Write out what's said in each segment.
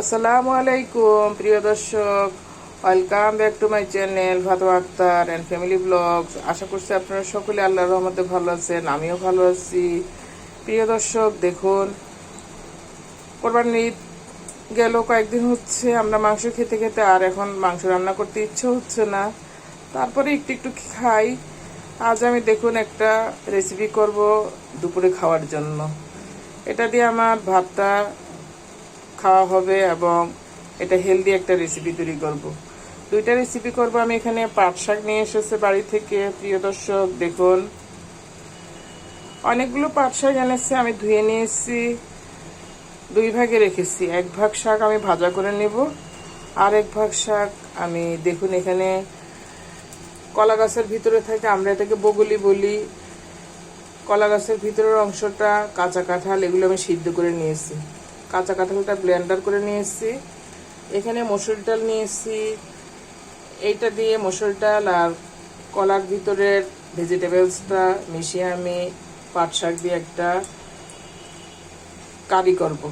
আসসালামু আলাইকুম, প্রিয় দর্শক। Welcome back to my channel Bhatu Akter and family vlogs আশা করছি আপনারা সকলে আল্লাহর রহমতে ভালো আছেন, আমিও ভালো আছি। প্রিয় দর্শক, দেখুন কোরবানির ঈদ গেল, কয়েকদিন হচ্ছে আমরা মাংস খেতে খেতে আর এখন মাংস রান্না করতে ইচ্ছে হচ্ছে না। তারপরে একটু একটু খাই। আজ আমি দেখুন একটা রেসিপি করব দুপুরে খাওয়ার জন্য। এটা দিয়ে আমার ভাতটা খাওয়া হবে এবং এটা হেলদি একটা রেসিপি তৈরি করব। দুইটা রেসিপি করব, আমি এখানে পাট শাক নিয়ে এসেছে বাড়ি থেকে। প্রিয় দর্শক, দেখুন। অনেকগুলো পাট শাক এনেছে, আমি ধুয়ে নিয়েছি, দুই ভাগে রেখেছি। এক ভাগ শাক আমি ভাজা করে নেব, আর এক ভাগ শাক আমি, দেখুন এখানে কলা গাছের ভিতরে থাকে, আমরা এটাকে বগুলি বলি। কলা গাছের ভিতরের অংশটা কাঁচা কাঁঠাল, এগুলো আমি সিদ্ধ করে নিয়েছি। কাঁচা কাঁঠালটা ব্লেন্ডার করে নিয়ে নিয়েছি এখানে মসুর ডাল নিয়ে নিয়েছি এইটা দিয়ে মসুর ডাল আর কলার ভিতরের ভেজিটেবলসটা মিশিয়ে আমি পাট শাক দিয়ে একটা কারি করব।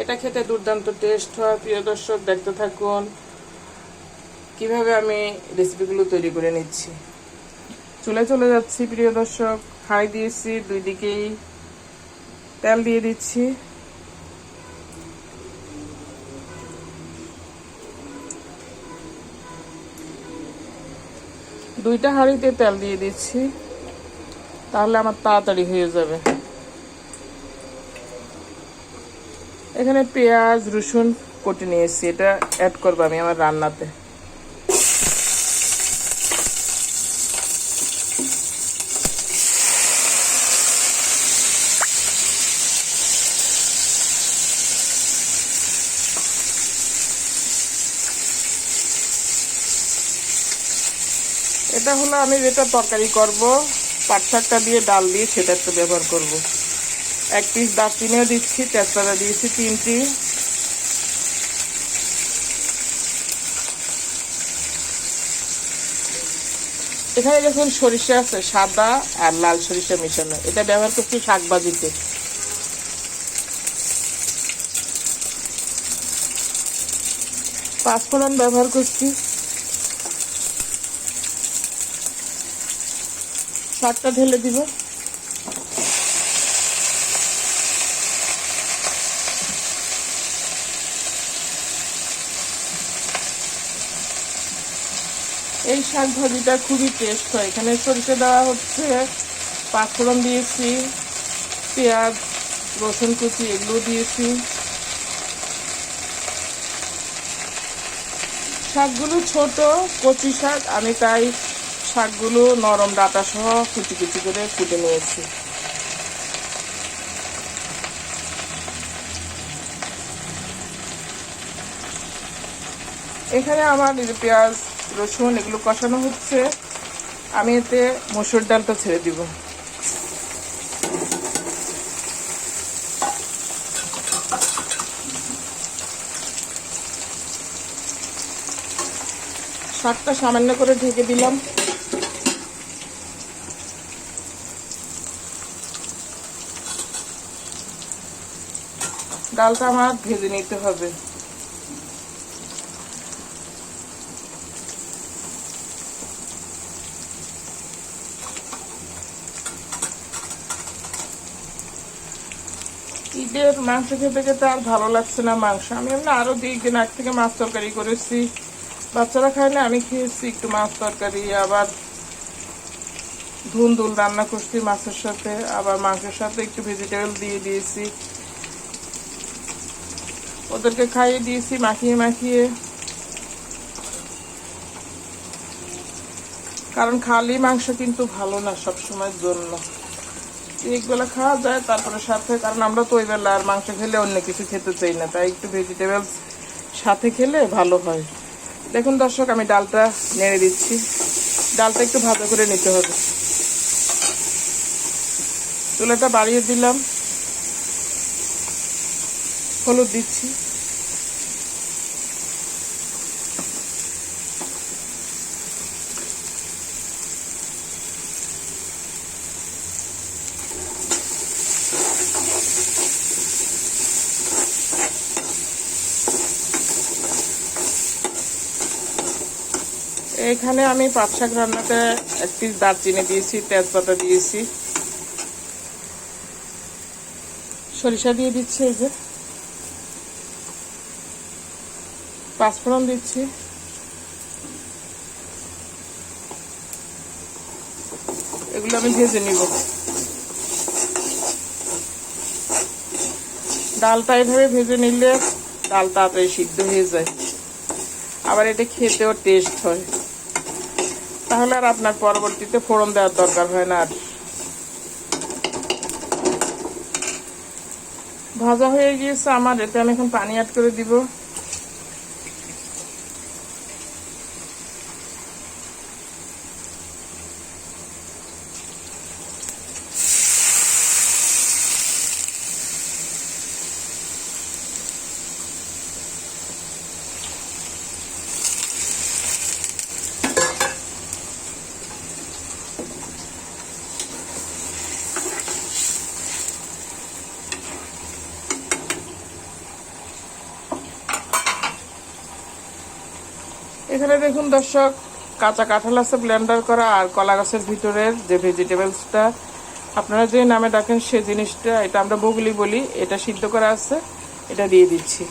এটা খেতে দুর্দান্ত টেস্ট হয়। প্রিয় দর্শক, দেখতে থাকুন কীভাবে আমি রেসিপিগুলো তৈরি করে নিচ্ছি। চলে চলে যাচ্ছি, প্রিয় দর্শক। খাই দিয়েছি, দুই দিকেই তেল দিয়ে দিচ্ছি। দুইটা হাঁড়িতে তেল দিয়ে দিচ্ছি। তাহলে আমার তাড়াতাড়ি হয়ে যাবে। এখানে পেঁয়াজ, রসুন কেটে নিয়েছি। এটা অ্যাড করব আমি আমার রান্নাতে। এটা হলো আমি যেটা তরকারি করব, পাট শাকটা দিয়ে ডাল দিয়ে সেটা একটু ব্যবহার করব। এক পিস দারচিনিও দিচ্ছি, তেজপাতা দিয়েছি তিনটি। এখানে দেখুন সরিষা আছে, সাদা আর লাল সরিষা মিশানো। এটা ব্যবহার করছি শাক ভাজিতে পাঁচফোড়ন ব্যবহার করছি। শাকটা ঢেলে দিব। এই শাক ভাজিটা খুবই টেস্ট হয়। এখানে সরিষা দেওয়া হচ্ছে, পাঁচফোড়ন দিয়েছি, পেঁয়াজ, রসুন কুচি এগুলো দিয়েছি। শাকগুলো ছোট, কচি শাক, আমি তাই শাকগুলো নরম ডাটা সহ কুচি কুচি করে কুটে নিয়েছি। এখানে আমার পেঁয়াজ, রসুন এগুলো কষানো হচ্ছে। আমি এতে মসুর ডালটা ছেড়ে দিব। শাকটা সামান্য করে ঢেকে দিলাম। ডালটা আমার ভেজে নিতে হবে। ঈদের মাংস খেতে খেতে আর ভালো লাগছে না মাংস। আমি এমনি আরও দুই দিন আগ থেকে মাছ তরকারি করেছি। বাচ্চারা খায় না, আমি খেয়েছি একটু মাছ তরকারি, আবার ধুন্দুল রান্না করছি মাছের সাথে, আবার মাংসের সাথে একটু ভেজিটেবল দিয়ে দিয়েছি। ওদেরকে খাইয়ে দিয়েছি, মাখিয়ে মাখিয়ে। কারণ খালি মাংস কিন্তু ভালো না সব সময়ের জন্য। একবেলা খাওয়া যায়, তারপরে সাথে, কারণ আমরা তো ওই বেলা আর মাংস খেলে অন্য কিছু খেতে চাই না, তাই একটু ভেজিটেবলস সাথে খেলে ভালো হয়। দেখুন দর্শক, আমি ডালটা নেড়ে দিচ্ছি। ডালটা একটু ভাজা করে নিতে হবে। চুলাটা বাড়িয়ে দিলাম। হলুদ দিচ্ছি। এখানে আমি পাট শাক রান্নাতে এক পিস দারচিনি দিয়েছি, তেজপাতা দিয়েছি। সরিষা দিয়ে দিচ্ছি এই যে। পাঁচফোড়ন দিচ্ছি। এগুলো আমি ভেজে নিব। ডালটা এভাবে ভেজে নিলে ডাল তাড়াতাড়ি সিদ্ধ হয়ে যায়। আবার এটা খেতেও টেস্ট হয়। তাহলে আর আপনার পরবর্তীতে ফোড়ন দেওয়ার দরকার হয় না আর। ভাজা হয়ে গিয়েছে আমার, এতে আমি এখন পানি অ্যাড করে দিব। এখানে দেখুন দর্শক, কাঁচা কাঁঠাল আছে ব্লেন্ডার করা আর কলা গাছের ভিতরের যে ভেজিটেবলসটা আপনারা যে নামে ডাকেন সে জিনিসটা, এটা আমরা বগুলি বলি, এটা সিদ্ধ করা আছে, এটা দিয়ে দিচ্ছি।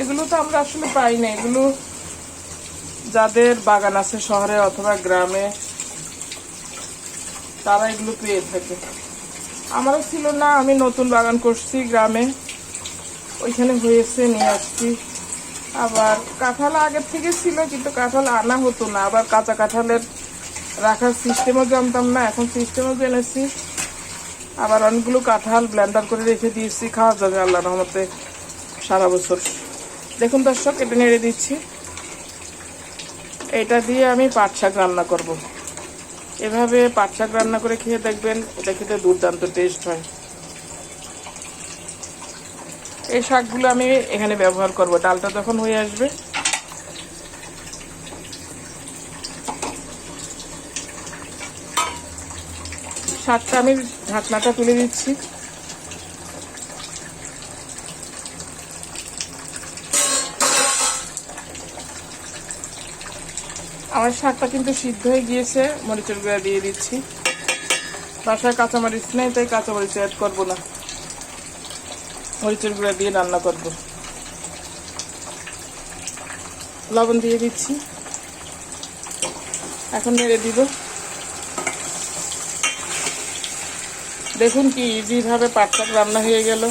এগুলো তো আমরা আসলে পাই না, এগুলো যাদের বাগান আছে শহরে অথবা গ্রামে, তারা এগুলো পেয়ে থাকে। আমারও ছিল না, আমি নতুন বাগান করছি গ্রামে। ওইখানে হয়েছে নিয়ে আসছি। আবার কাঁঠাল আগের থেকে ছিল, কিন্তু কাঁঠাল আনা হতো না। আবার কাঁচা কাঁঠালের রাখার সিস্টেমও জানতাম না, এখন সিস্টেমও জেনেছি। আবার অনেকগুলো কাঁঠাল ব্লেন্ডার করে রেখে দিয়েছি, খাওয়া যাবে আল্লাহ রহমতে সারা বছর। দেখুন দর্শক, এটা নেড়ে দিচ্ছি। এটা দিয়ে আমি পাট শাক রান্না করব। এভাবে পাট শাক রান্না করে খেয়ে দেখবেন, এটা খেতে দুর্দান্ত টেস্ট হয়। এই শাকগুলো আমি এখানে ব্যবহার করব। ডালটা যখন হয়ে আসবে, শাকটা আমি ঢাকনাটা তুলে দিচ্ছি। আমার শাকটা কিন্তু সিদ্ধ হয়ে গিয়েছে। মরিচের গুঁড়া দিয়ে দিচ্ছি। বাসায় কাঁচামরিচ নেই, তাই কাঁচামরিচ অ্যাড করব না। মরিচের গুঁড়া দিয়ে রান্না করব। লবণ দিয়ে দিচ্ছি। এখন নেড়ে দিব। দেখুন কি ইজিভাবে পাট শাক রান্না হয়ে গেল।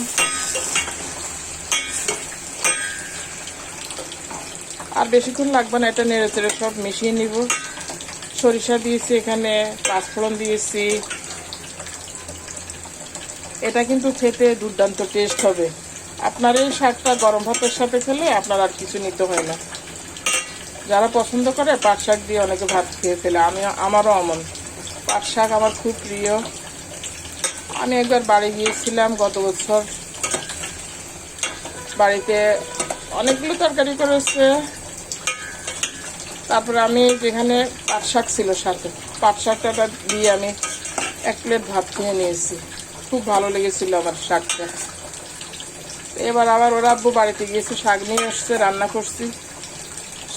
আর বেশিক্ষণ লাগবে না, এটা নেড়ে চেড়ে সব মিশিয়ে নিব। সরিষা দিয়েছি এখানে, পাঁচফোড়ন দিয়েছি। এটা কিন্তু খেতে দুর্দান্ত টেস্ট হবে। আপনার এই শাকটা গরম ভাতের সাথে খেলে আপনার আর কিছু নিতে হয় না। যারা পছন্দ করে পাট শাক দিয়ে অনেকে ভাত খেয়ে ফেলে, আমি, আমারও অমন। পাট শাক আমার খুব প্রিয়। আমি একবার বাড়ি গিয়েছিলাম গত বছর। বাড়িতে অনেকগুলো তরকারি করেছে। তারপরে আমি যেখানে পাট শাক ছিল সাথে, পাট শাকটা দিয়ে আমি এক প্লেট ভাত খেয়ে নিয়েছি। খুব ভালো লেগেছিল আমার শাকটা। এবার আবার ওরা আব্বু বাড়িতে গিয়েছে, শাক নিয়ে এসছে, রান্না করছি।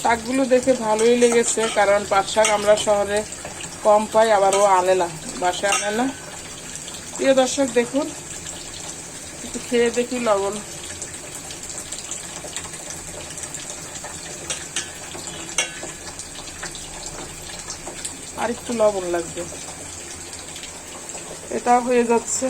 শাকগুলো দেখে ভালোই লেগেছে, কারণ পাট শাক আমরা শহরে কম পাই, আবার ও আনে না, বাসায় আনে না। প্রিয় দর্শক, দেখুন, একটু খেয়ে দেখি লবণ। আর একটু লবণ লাগবে। এটা হয়ে যাচ্ছে।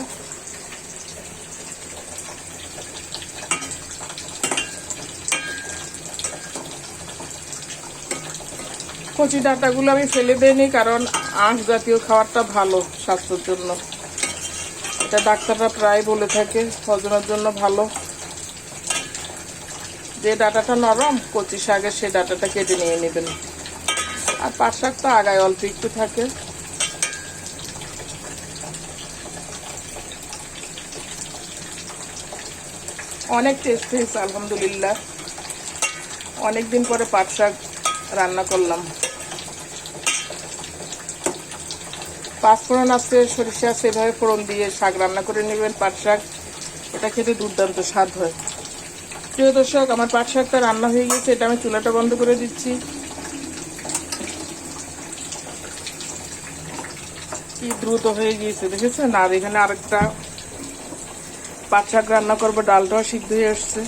কচি ডাঁটাগুলো আমি ফেলে দিইনি, কারণ আঁশ জাতীয় খাবারটা ভালো স্বাস্থ্যের জন্য। এটা ডাক্তাররা প্রায় বলে থাকে হজমের জন্য ভালো। যে ডাটাটা নরম, কচি শাকের সেই ডাটাটা কেটে নিয়ে নেবেন। আর পাট শাক তো আগায় অল্প একটু থাকে। অনেক টেস্ট হয়েছে, আলহামদুলিল্লাহ। অনেক দিন পরে পাট শাক রান্না করলাম। পাঁচফোড়ন আছে, সরিষা আছে, এভাবে ফোড়ন দিয়ে শাক রান্না করে নেবেন পাট শাক। এটা খেতে দুর্দান্ত স্বাদ হয়। প্রিয় দর্শক, আমার পাট শাকটা রান্না হয়ে গেছে, এটা আমি চুলাটা বন্ধ করে দিচ্ছি। কি দ্রুত হয়ে গিয়েছে, দেখেছেন? আর এখানে আরেকটা পাট শাক রান্না করব, ডালটাও সিদ্ধ হয়ে আসছে।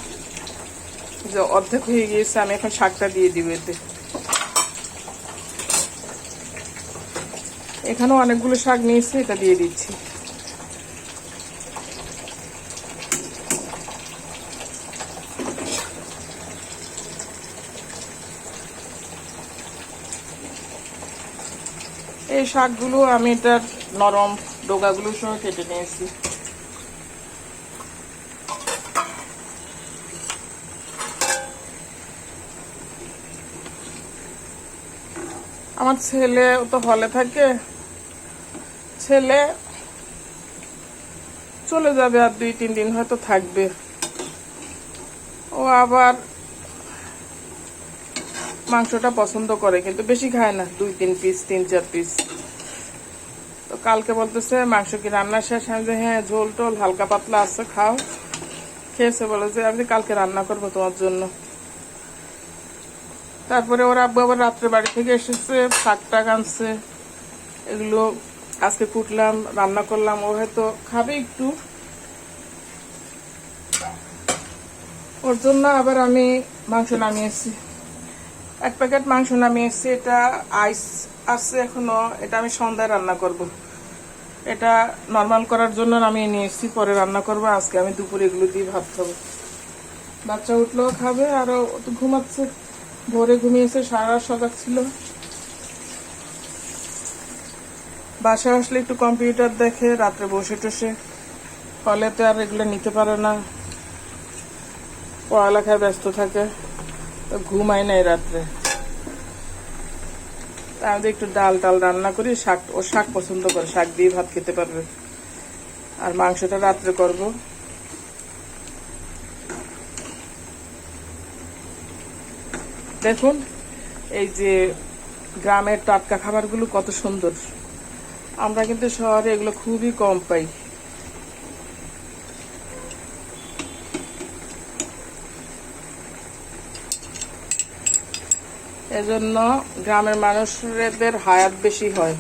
যে অর্ধেক হয়ে গিয়েছে, আমি এখন শাকটা দিয়ে দিব এতে। এখানেও অনেকগুলো শাক নিয়েছে, এটা দিয়ে দিচ্ছি। শাকগুলো আমি এটার নরম ডোগাগুলো সহ কেটে নিয়েছি। আমার ছেলে তো হলে থাকে। ছেলে চলে যাবে আর দুই, তিন দিন হয়তো থাকবে। ও আবার মাংসটা পছন্দ করে, কিন্তু বেশি খায় না। দুই, তিন পিস তিন, চার পিস কালকে বলতেছে, মাংস কি রান্না শেষ? আমি যে হ্যাঁ ঝোল টোল, হালকা পাতলা আছে, খাও। খেয়েছে বলে যে, আমি কালকে রান্না করব তোমার জন্য। তারপরে ওর আব্বু আবার রাত্রে বাড়ি থেকে এসেছে, শাক টাক আনছে, এগুলো আজকে কুটলাম, রান্না করলাম, ও হয়তো খাবে একটু। ওর জন্য আবার আমি মাংস নামিয়েছি। এক প্যাকেট মাংস নামিয়েছি, এটা আইস আছে এখনও, এটা আমি সন্ধ্যায় রান্না করব। এটা নর্মাল করার জন্য নামিয়ে নিয়েছি পরে রান্না করব। আজকে আমি দুপুরে এগুলো দিয়ে ভাত খাব। বাচ্চা উঠলেও খাবে আরও ঘুমাচ্ছে। ভোরে ঘুমিয়েছে, সারা সজাগ ছিল। বাসায় আসলে একটু কম্পিউটার দেখে, রাত্রে বসে টসে। ফলে তো আর এগুলো নিতে পারে না। পড়ালেখায় ব্যস্ত থাকে, তো ঘুমায় নাই রাত্রে। তা আমি একটু ডাল টাল রান্না করি, শাক, ও শাক পছন্দ করে, শাক দিয়ে ভাত খেতে পারবে। আর মাংসটা রাত্রে করব। দেখুন, এই যে গ্রামের টাটকা খাবারগুলো কত সুন্দর। আমরা কিন্তু শহরে এগুলো খুবই কম পাই। এজন্য গ্রামের মানুষদের হায়াত বেশি হয়।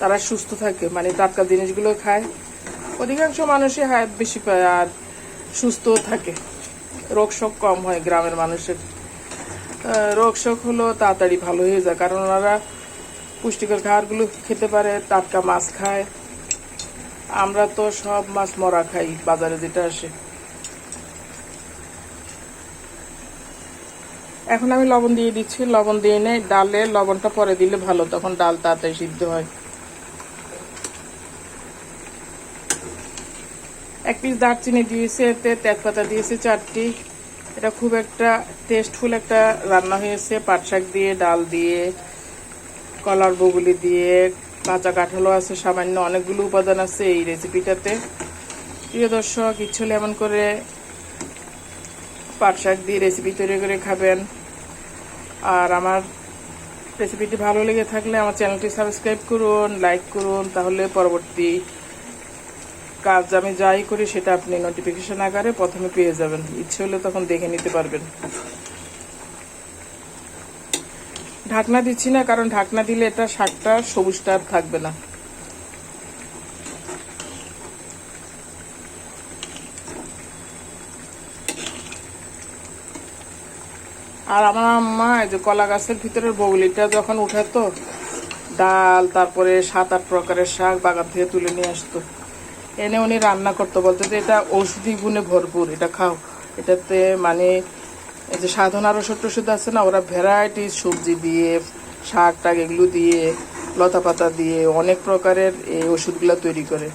তারা সুস্থ থাকে মানে টাটকা জিনিসগুলো খায়। অধিকাংশ মানুষই হায়াত বেশি পায় আর সুস্থও থাকে। রোগ শোক কম হয় গ্রামের মানুষের। রোগ শোক হলো তাড়াতাড়ি ভালো হয়ে যায়, কারণ ওনারা পুষ্টিকর খাবারগুলো খেতে পারে, টাটকা মাছ খায়। আমরা তো সব মাছ মরা খাই, বাজারে যেটা আসে। এখন আমি লবণ দিয়ে দিচ্ছি, লবণ দিয়ে নেই ডালে লবণটা পরে দিলে ভালো, তখন ডাল তাড়াতাড়ি সিদ্ধ হয়। এক পিস দারচিনি দিয়েছে, এতে তেজপাতা দিয়েছে চারটি। এটা খুব একটা টেস্টফুল একটা রান্না হয়েছে। পাট শাক দিয়ে, ডাল দিয়ে, কলার বগুলি দিয়ে কাঁচা কাঁঠালও আছে, সামান্য অনেকগুলো উপাদান আছে এই রেসিপিটাতে প্রিয় দর্শক, ইচ্ছে হলে এমন করে পাট শাক দিয়ে রেসিপি তৈরি করে খাবেন। আর আমার রেসিপিটি ভালো লেগে থাকলে আমার চ্যানেলটি সাবস্ক্রাইব করুন লাইক করুন, তাহলে পরবর্তী কাজ আমি যাই করি সেটা আপনি নোটিফিকেশন আকারে প্রথমে পেয়ে যাবেন। ইচ্ছে হলে তখন দেখে নিতে পারবেন। ঢাকনা দিচ্ছি না, কারণ ঢাকনা দিলে এটা শাকটা সবুজটা থাকবে না। আর আমার আম্মা এই যে কলা গাছের ভিতরের বগলিটা যখন উঠাতো, ডাল, তারপরে সাত, আট প্রকারের শাক বাগান থেকে তুলে নিয়ে আসতো। এনে উনি রান্না করতো, বলতো যে এটা ঔষধি গুণে ভরপুর, এটা খাও। এটাতে মানে এই যে সাধন ছোট্ট ওষুধ আছে না, ওরা ভ্যারাইটি সবজি দিয়ে, শাক টাক এগুলো দিয়ে, লতা পাতা দিয়ে, অনেক প্রকারের এই ওষুধগুলো তৈরি করে।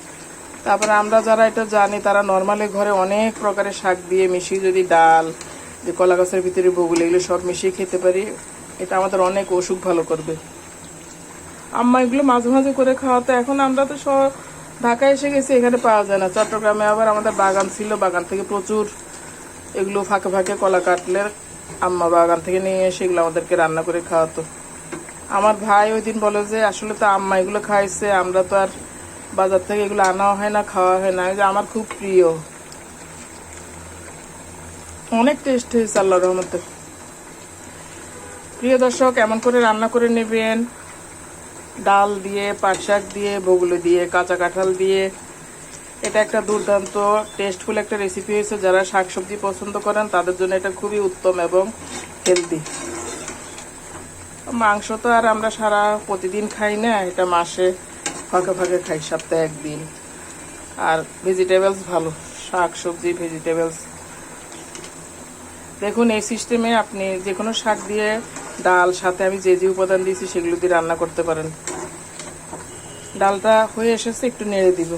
তারপরে আমরা যারা এটা জানি, তারা নর্মালি ঘরে অনেক প্রকারের শাক দিয়ে মিশিয়ে যদি ডাল যে কলা গাছের ভিতরে বগুলো, এগুলো সব মিশিয়ে খেতে পারি। এটা আমাদের অনেক অসুখ ভালো করবে। আম্মা এগুলো মাঝে মাঝে করে খাওয়াতো, এখন আমরা তো সব ঢাকায় এসে গেছি, এখানে পাওয়া যায় না। চট্টগ্রামে আবার আমাদের বাগান ছিল, বাগান থেকে প্রচুর এগুলো ফাঁকে ফাঁকে কলা কাটলে আম্মা বাগান থেকে নিয়ে এসে এগুলো আমাদেরকে রান্না করে খাওয়াতো। আমার ভাই ওই দিন বলে যে, আসলে তো আম্মা এগুলো খাইছে, আমরা তো আর বাজার থেকে এগুলো আনাও হয় না খাওয়া হয় না। আমার খুব প্রিয়। অনেক টেস্ট হয়েছে আল্লাহ রহমতে। প্রিয় দর্শক, এমন করে রান্না করে নেবেন। ডাল দিয়ে, পাট শাক দিয়ে, বগুলো দিয়ে, কাঁচা কাঁঠাল দিয়ে। এটা একটা দুর্দান্ত টেস্টফুল একটা রেসিপি হয়েছে। যারা শাকসবজি পছন্দ করেন, তাদের জন্য এটা খুবই উত্তম এবং হেলদি মাংস তো আর আমরা সারা প্রতিদিন খাই না, এটা মাসে ফাঁকে ফাঁকে খাই, সপ্তাহে একদিন। আর ভেজিটেবলস ভালো শাক সবজি ভেজিটেবলস দেখুন, এই সিস্টেমে আপনি যে কোনো শাক দিয়ে ডাল, সাথে আমি যে যে উপাদান দিয়েছি সেগুলো দিয়ে রান্না করতে পারেন। ডালটা হয়ে এসেছে, একটু নেড়ে দিব।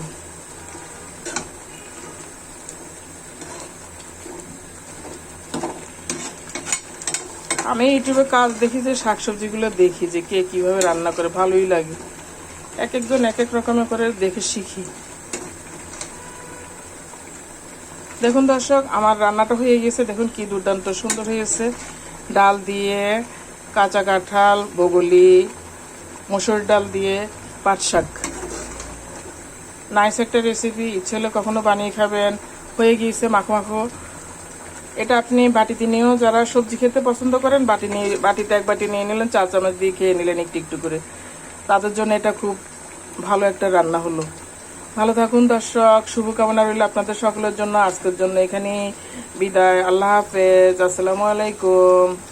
আমি ইউটিউবে কাজ দেখি যে, শাকসবজিগুলো দেখি যে কে কীভাবে রান্না করে, ভালোই লাগে। এক একজন এক এক রকমের করে দেখে শিখি। দেখুন দর্শক, আমার রান্নাটা হয়ে গেছে। দেখুন কি দুর্দান্ত সুন্দর হয়েছে ডাল দিয়ে কাঁচা কাঁঠাল, বগলি, মসুর ডাল দিয়ে পাট শাক। নাইস একটা রেসিপি ইচ্ছে হলে কখনো বানিয়ে খাবেন। হয়ে গিয়েছে মাখো মাখো। এটা আপনি বাটিতে নিয়েও যারা সবজি খেতে পছন্দ করেন, বাটি নিয়ে, বাটিতে এক বাটি নিয়ে নিলেন চা চামচ দিয়ে খেয়ে নিলেন একটু একটু করে। তাদের জন্য এটা খুব ভালো একটা রান্না হলো। ভালো থাকুন, দর্শক। শুভকামনা রইল আপনাদের সকলের জন্য। আজকের জন্য এখানে বিদায়। আল্লাহ হাফেজ। আসসালামু আলাইকুম।